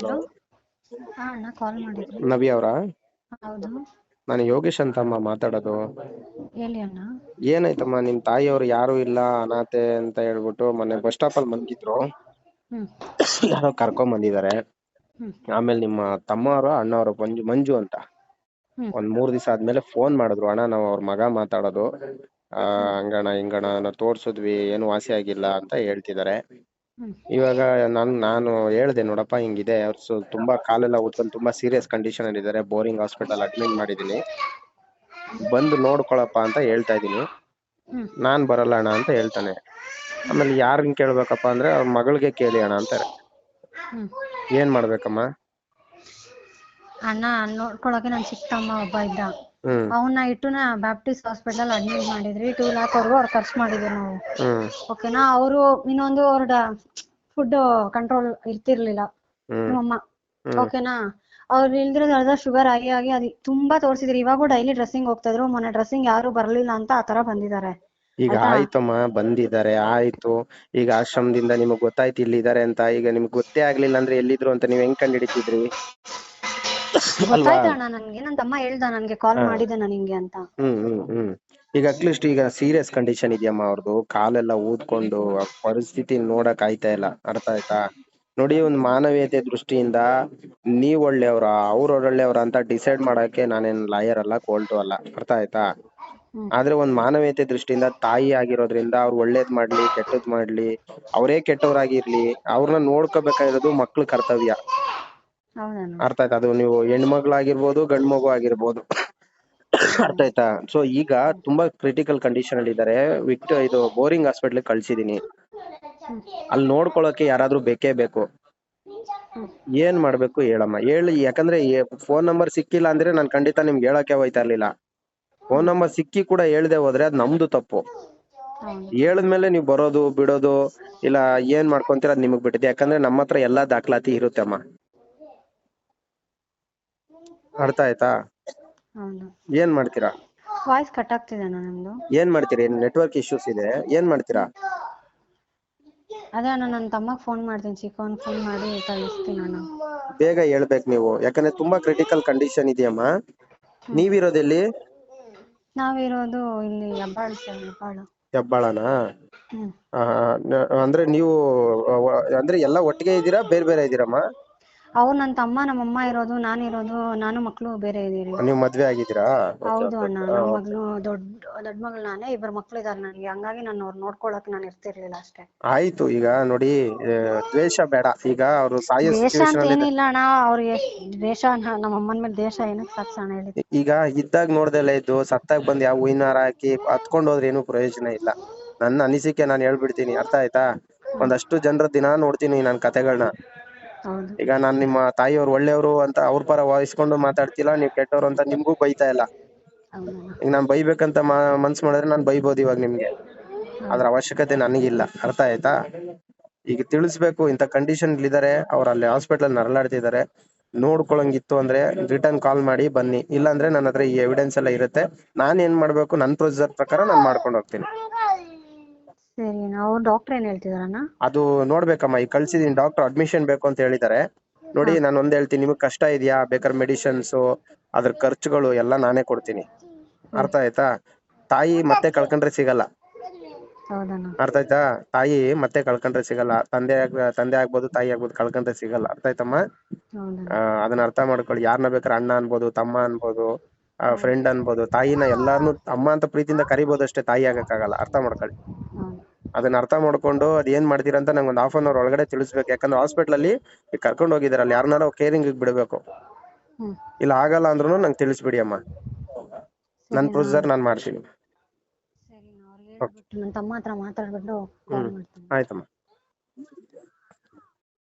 Hello. ಹಾ ಅಣ್ಣ ಕಾಲ್ ಮಾಡಿದ್ರಿ. ನವಿ ಅವರಾ? ಹೌದು. ನಾನು ಯೋಗೇಶ್ ಅಂತಮ್ಮ ಮಾತಾಡೋದು. ಹೇಳಿ ಅಣ್ಣ. ಏನಾಯ್ತಮ್ಮ ನಿಮ್ ತಾಯಿಯವ್ರು ಯಾರು ಇಲ್ಲ ಅನಾಥೆ ಅಂತ ಹೇಳ್ಬಿಟ್ಟು ಮೊನ್ನೆ ಬಸ್ ಸ್ಟಾಪ್ ಅಲ್ಲಿ ಮಲಗಿದ್ರು ಹ್ಮ್. ಯಾರೋ ಕರ್ಕೊಂಡ್ ಬಂದಿದ್ದಾರೆ. ಹ್ಮ್. ಆಮೇಲೆ ನಿಮ್ಮ ತಮ್ಮ ತಮ್ಮವರು ಅಣ್ಣವರು ಮಂಜು ಮಂಜು ಅಂತ. ಹ್ಮ್. ಒಂದ್ ಮೂರ್ ದಿವಸ ಆದ್ಮೇಲೆ ಫೋನ್ ಮಾಡಿದ್ರು. ಅಣ್ಣ ನಾವು ಅವ್ರ ಮಗ ಮಾತಾಡೋದು. ಆ ಹಂಗಣ ಹಿಂಗಣ ತೋರ್ಸಿದ್ವಿ ತೋರ್ಸುದ್ವಿ ಏನು ವಾಸಿ ಆಗಿಲ್ಲ ಅಂತ ಹೇಳ್ತಿದ್ದಾರೆ. ಹ್ಮ್ ಇವಾಗ ನಾನು ನಾನು ಹೇಳ್ದೆ ನೋಡಪ್ಪ ಹಿಂಗಿದೆ. ಅವ್ರು ತುಂಬಾ ಕಾಲೆಲ್ಲ ಊದ್ಕೊಂಡು ತುಂಬಾ ಸೀರಿಯಸ್ ಕಂಡೀಷನ್ ಅಲ್ಲಿ ಇದ್ದಾರೆ. ಬೋರಿಂಗ್ ಹಾಸ್ಪಿಟಲ್ ಅಡ್ಮಿಟ್ ಮಾಡಿದೀನಿ ಬಂದು ನೋಡ್ಕೊಳಪ್ಪ ಅಂತ ಹೇಳ್ತಾ ಇದೀನಿ ನಾನ್ ಬರಲ್ಲ ಅಣ್ಣ ಅಂತ ಹೇಳ್ತಾನೆ. ಆಮೇಲೆ ಯಾರನ್ನ ಕೇಳ್ಬೇಕಪ್ಪ ಅಂದ್ರೆ ಅವ್ರ ಮಗಳಿಗೆ ಕೇಳಿ ಅಣ್ಣ ಅಂತಾರೆ. ಏನ್ ಮಾಡ್ಬೇಕಮ್ಮ? ಅಣ್ಣ, ನೋಡ್ಕೊಳಕ್ಕೆ ನನ್ ಚಿಕ್ಕಮ್ಮ ಒಬ್ಬ ಇದ್ದ. ಅವನ್ನ ಇಟ್ಟುನ ಬ್ಯಾಪ್ಟಿಸ್ಟ್ ಹಾಸ್ಪಿಟಲ್ ಅಡ್ಮಿಟ್ ಮಾಡಿದ್ರಿ ಟೂ ಲ್ಯಾಕ್ ವರ್ಗು ಅವ್ರು ಖರ್ಚು ಮಾಡಿದ್ರು ನಾವು. ಓಕೆನಾ ಅವರು ಇನ್ನೊಂದು ಅವ್ರ ಫುಡ್ ಕಂಟ್ರೋಲ್ ಇರ್ತಿರ್ಲಿಲ್ಲ. ನಮ್ಮಮ್ಮ ಓಕೆನಾ ಅವ್ರು ಇಲ್ದಿರೋದು ಅರ್ಧ ಶುಗರ್ ಆಗಿ ಆಗಿ ಅದ್ ತುಂಬಾ ತೋರಿಸಿದ್ರು. ಇವಾಗೂ ಡೈಲಿ ಡ್ರೆಸ್ಸಿಂಗ್ ಹೋಗ್ತಾ ಇದ್ರು. ಮೊನ್ನೆ ಡ್ರೆಸ್ಸಿಂಗ್ ಯಾರು ಬರಲಿಲ್ಲ ಅಂತ ಆ ತರ ಬಂದಿದ್ದಾರೆ. ಈಗ ಆಯ್ತಾ? ಆಯ್ತಮ್ಮ ಬಂದಿದ್ದಾರೆ. ಆಯ್ತು. ಈಗ ಆಶ್ರಮದಿಂದ ನಿಮಗ್ ಗೊತ್ತಾಯ್ತು ಇಲ್ಲಿ ಇದಾರೆ ಅಂತ. ಈಗ ನಿಮ್ಗ್ ಗೊತ್ತೇ ಆಗ್ಲಿಲ್ಲ ಅಂದ್ರೆ ಎಲ್ಲಿದ್ರು ಅಂತ ನೀವ್ ಹೆಂಗ್ ಕಂಡ್ ಹಿಡಿತಿದ್ರಿ ಅಣ್ಣ ನನ್ಗೆ. ನನ್ ತಮ್ಮ ಹೇಳ್ದ ನನ್ಗೆ ಕಾಲ್ ಮಾಡಿದ್ದೆ ನಾನು ಹಿಂಗೆ ಅಂತ. ಹ್ಮ್ ಹ್ಮ್ ಹ್ಮ್. ಈಗ ಅಟ್ಲೀಸ್ಟ್ ಈಗ ಸೀರಿಯಸ್ ಕಂಡೀಷನ್ ಇದೆಯಮ್ಮ ಅವ್ರದ್ದು ಕಾಲೆಲ್ಲ ಊದ್ಕೊಂಡು ಆ ಪರಿಸ್ಥಿತಿ ನೋಡಕ್ ಆಯ್ತಾ ಇಲ್ಲ. ಅರ್ಥ ಆಯ್ತಾ? ನೋಡಿ ಒಂದ್ ಮಾನವೀಯತೆ ದೃಷ್ಟಿಯಿಂದ ನೀವ್ ಒಳ್ಳೆಯವ್ರ ಅವ್ರ ಒಳ್ಳೆಯವ್ರ ಅಂತ ಡಿಸೈಡ್ ಮಾಡಕ್ಕೆ ನಾನೇನ್ ಲಾಯರ್ ಅಲ್ಲ ಕೋಲ್ಟು ಅಲ್ಲ. ಅರ್ಥ ಆಯ್ತಾ? ಆದ್ರೆ ಒಂದ್ ಮಾನವೀಯತೆ ದೃಷ್ಟಿಯಿಂದ ತಾಯಿ ಆಗಿರೋದ್ರಿಂದ ಅವ್ರು ಒಳ್ಳೇದ್ ಮಾಡ್ಲಿ ಕೆಟ್ಟದ್ ಮಾಡ್ಲಿ ಅವರೇ ಕೆಟ್ಟವರಾಗಿರ್ಲಿ ಅವ್ರನ್ನ ನೋಡ್ಕೋಬೇಕಾಗಿರೋದು ಮಕ್ಳ ಕರ್ತವ್ಯ. ಅರ್ಥ ಆಯ್ತಾ? ಅದು ನೀವು ಹೆಣ್ಮಗ್ಳಾಗಿರ್ಬೋದು ಗಂಡ್ ಮಗು ಆಗಿರ್ಬೋದು. ಅರ್ಥ ಆಯ್ತಾ? ಸೊ ಈಗ ತುಂಬಾ ಕ್ರಿಟಿಕಲ್ ಕಂಡೀಷನ್ ಅಲ್ಲಿ ಇದ್ದಾರೆ. ವಿಕ್ಟ್, ಇದು ಬೋರಿಂಗ್ ಹಾಸ್ಪಿಟ್ಲ್ ಕಳ್ಸಿದೀನಿ. ಅಲ್ಲಿ ನೋಡ್ಕೊಳಕ್ಕೆ ಯಾರಾದ್ರೂ ಬೇಕೇ ಬೇಕು. ಏನ್ ಮಾಡ್ಬೇಕು ಹೇಳಮ್ಮ? ಹೇಳಿ, ಯಾಕಂದ್ರೆ ಫೋನ್ ನಂಬರ್ ಸಿಕ್ಕಿಲ್ಲ ಅಂದ್ರೆ ನಾನು ಖಂಡಿತ ನಿಮ್ಗೆ ಹೇಳಕ್ಕೆ ಹೋಯ್ತಾ ಇರ್ಲಿಲ್ಲ. ಫೋನ್ ನಂಬರ್ ಸಿಕ್ಕಿ ಕೂಡ ಹೇಳ್ದೆ ಹೋದ್ರೆ ಅದ್ ನಮ್ದು ತಪ್ಪು. ಹೇಳದ್ಮೇಲೆ ನೀವು ಬರೋದು, ಬಿಡೋದು, ಇಲ್ಲ ಏನ್ ಮಾಡ್ಕೊಂತೀರ ಅದ್ ನಿಮಗ್ ಬಿಟ್ಟಿದೆ. ಯಾಕಂದ್ರೆ ನಮ್ಮ ಹತ್ರ ಎಲ್ಲಾ ದಾಖಲಾತಿ ಇರುತ್ತೆ ಅಮ್ಮ. ಅರ್ಥ ಆಯ್ತಾ? ಹೌದು. ಏನ್ ಮಾಡ್ತೀರಾ? ವಾಯ್ಸ್ ಕಟ್ ಆಗ್ತಿದೆ ಅಣ್ಣ ನಿಮ್ದು. ಏನ್ ಮಾಡ್ತೀರಿ? ನೆಟ್ವರ್ಕ್ ಇಶ್ಯೂಸ್ ಇದೆ? ಏನ್ ಮಾಡ್ತೀರಾ? ಅದೇ ಅಣ್ಣ ನನ್ನ ತಮ್ಮಗ್ ಫೋನ್ ಮಾಡ್ತೀನಿ ಚಿಕ್ಕವನ್ ಫೋನ್ ಮಾಡಿ ಕಳಿಸ್ತೀನಿ ಅಣ್ಣ. ಬೇಗ ಹೇಳ್ಬೇಕು ನೀವು. ಯಾಕಂದ್ರೆ ತುಂಬಾ ಕ್ರಿಟಿಕಲ್ ಕಂಡೀಷನ್ ಇದೆಯಮ್ಮ. ನೀವಿರೋದೆಲ್ಲಿ? ನಾವಿರೋದು ಇಲ್ಲಿ ಹೆಬ್ಬಾಳು ಸರ್ ಹೆಬ್ಬಾಳು ಹೆಬ್ಬಾಳನಾ? ಹ್ಮ್. ಅಂದ್ರೆ ನೀವು ಅಂದ್ರೆ ಎಲ್ಲ ಒಟ್ಟಿಗೆ ಇದ್ದೀರಾ? ಬೇರೆ ಬೇರೆ ಇದ್ದೀರಮ್ಮ? ಅವ್ರು ನನ್ ತಮ್ಮ ನಮ್ಮಮ್ಮ ಇರೋದು ನಾನು ಇರೋದು ನಾನು ಮಕ್ಳು ಬೇರೆ ಇದೀರಿ ನೀವು ಮದ್ವೆ ಆಗಿದ್ದೀರಾ? ಹೌದು ಅಣ್ಣ ನಮ್ಮ ಮಗಳು ದೊಡ್ಡ ದೊಡ್ಡ ಮಗಳು ನಾನೇ ಇಬ್ಬರು ಮಕ್ಳು ಇದಾರೆ ನನಗೆ. ಹಂಗಾಗಿ ನಾನು ಅವ್ರು ನೋಡ್ಕೊಳಕ್ ನಾನು ಇರ್ತಿರ್ಲಿಲ್ಲ ಅಷ್ಟೇ. ಆಯ್ತು ಈಗ ನೋಡಿ ಆ, ದ್ವೇಷ ಬೇಡ. ಈಗ ಅವರು ಸಾಯೋ ದೇಶ ಅಂತ ಏನಿಲ್ಲ ಅಣ್ಣ ಅವ್ರಿಗೆ ದೇಶ ಅಣ್ಣ ನಮ್ಮ ಅಮ್ಮನ ಮೇಲೆ ದೇಶ ಏನಕ್ಕೆ ಸಾಕ್ಸೋಣ ಹೇಳಿ. ಈಗ ಇದ್ದಾಗ ನೋಡ್ದೆಲ್ಲ ಇದ್ದು ಸತ್ತಾಗ ಬಂದ್ ಯಾವ ಹೂವಿನಾರ ಹಾಕಿ ಹತ್ಕೊಂಡ್ ಹೋದ್ರೆ ಏನು ಪ್ರಯೋಜನ ಇಲ್ಲ. ನನ್ನ ಅನಿಸಿಕೆ ನಾನು ಹೇಳ್ಬಿಡ್ತೀನಿ ಅರ್ಥ ಆಯ್ತಾ? ಒಂದಷ್ಟು ಜನರ ದಿನ ನೋಡ್ತೀನಿ ನಾನು ಕತೆಗಳನ್ನ ಹೌದು. ಈಗ ನಾನ್ ನಿಮ್ಮ ತಾಯಿಯವ್ರು ಒಳ್ಳೆಯವರು ಅಂತ ಅವ್ರ ಪರ ವಹಿಸ್ಕೊಂಡು ಮಾತಾಡ್ತಿಲ್ಲ ನೀವು ಕೆಟ್ಟವ್ರು ಅಂತ ನಿಮ್ಗೂ ಬೈತಾ ಇಲ್ಲ. ಹೌದಣ್ಣ ಈಗ ನಾನ್ ಬೈಬೇಕಂತ ಮಾ- ಮನ್ಸ್ ಮಾಡಿದ್ರೆ ನಾನ್ ಬೈಬೋದು ಇವಾಗ ನಿಮ್ಗೆ. ಅದ್ರ ಅವಶ್ಯಕತೆ ನನಗಿಲ್ಲ. ಅರ್ಥ ಆಯ್ತಾ? ಈಗ ತಿಳಿಸ್ಬೇಕು ಇಂಥ ಕಂಡೀಷನ್ ಇದಾರೆ ಅವ್ರು ಅಲ್ಲಿ ಹಾಸ್ಪಿಟಲ್ ನರಳಾಡ್ತಿದ್ದಾರೆ. ನೋಡ್ಕೊಳಂಗಿತ್ತು ಅಂದ್ರೆ ರಿಟರ್ನ್ ಕಾಲ್ ಮಾಡಿ ಬನ್ನಿ. ಇಲ್ಲಾಂದ್ರೆ ನನ್ನ ಹತ್ರ ಈ ಎವಿಡೆನ್ಸ್ ಎಲ್ಲ ಇರುತ್ತೆ. ನಾನ್ ಏನ್ ಮಾಡ್ಬೇಕು? ನನ್ ಪ್ರೊಸೀಜರ್ ಪ್ರಕಾರ ನಾನ್ ಮಾಡ್ಕೊಂಡು ಹೋಗ್ತೀನಿ. ಸರಿ ಅವ್ರು ಡಾಕ್ಟರ್ ಏನ್ ಹೇಳ್ತಿದಾರಣ್ಣ ಅದು ನೋಡ್ಬೇಕಮ್ಮ ಈಗ ಕಳ್ಸಿದೀನಿ ಡಾಕ್ಟರ್ ಅಡ್ಮಿಷನ್ ಬೇಕು ಅಂತ ಹೇಳಿದ್ದಾರೆ ನೋಡಿ ನಾನು ಒಂದ್ ಹೇಳ್ತೀನಿ ನಿಮಗ್ ಕಷ್ಟ ಇದೆಯಾ? ಬೇಕಾದ್ರೆ ಮೆಡಿಸಿನ್ಸ್ ಅದ್ರ ಖರ್ಚುಗಳು ಎಲ್ಲ ನಾನೇ ಕೊಡ್ತೀನಿ. ಅರ್ಥ ಆಯ್ತಾ? ತಾಯಿ ಮತ್ತೆ ಕಳ್ಕೊಂಡ್ರೆ ಸಿಗಲ್ಲ. ಹೌದಣ್ಣ. ಅರ್ಥ ಆಯ್ತಾ? ತಾಯಿ ಮತ್ತೆ ಕಳ್ಕೊಂಡ್ರೆ ಸಿಗಲ್ಲ. ತಂದೆ ಆಗ್ ತಂದೆ ಆಗ್ಬೋದು ತಾಯಿ ಆಗ್ಬೋದು ಕಳ್ಕೊಂಡ್ರೆ ಸಿಗಲ್ಲ. ಅರ್ಥ ಆಯ್ತಮ್ಮ? ಹೌದಣ್ಣ. ಆ, ಅದನ್ನ ಅರ್ಥ ಮಾಡ್ಕೊಳ್ಳಿ. ಯಾರನ್ನ ಬೇಕಾದ್ರೆ ಅಣ್ಣ ಅನ್ಬೋದು ತಮ್ಮ ಅನ್ಬೋದು ಫ್ರೆಂಡ್ ಅನ್ಬೋದು ತಾಯಿನ ಎಲ್ಲಾರ್ನು ಅಮ್ಮ ಅಂತ ಪ್ರೀತಿಯಿಂದ ಕರಿಬೋದು ಅಷ್ಟೇ ತಾಯಿ ಆಗಕ್ಕಾಗಲ್ಲ. ಅರ್ಥ ಮಾಡ್ಕೊಳ್ಳಿ. ಅದನ್ನ ಅರ್ಥ ಮಾಡ್ಕೊಂಡು ಅದ್ ಏನ್ ಮಾಡ್ತೀರಾ ಅಂತ ನಂಗೆ ಒಂದು ಹಾಫ್ ಅನ್ ಅವರ್ ಒಳಗಡೆ ತಿಳಿಸ್ಬೇಕು. ಯಾಕಂದ್ರೆ ಹಾಸ್ಪಿಟಲ್ ಅಲ್ಲಿ ಕರ್ಕೊಂಡು ಹೋಗಿದಾರೆ ಅಲ್ಲಿ ಯಾರನ್ನಾರ ಕೇರಿಂಗ್ ಬಿಡಬೇಕು. ಇಲ್ಲ ಆಗಲ್ಲ ಅಂದ್ರೂ ನಂಗೆ ತಿಳಿಸ್ಬಿಡಿ ಅಮ್ಮ ನನ್ ಪ್ರೊಸೀಜರ್ ನಾನು ಮಾಡ್ತೀನಿ. ಆಯ್ತಮ್ಮ.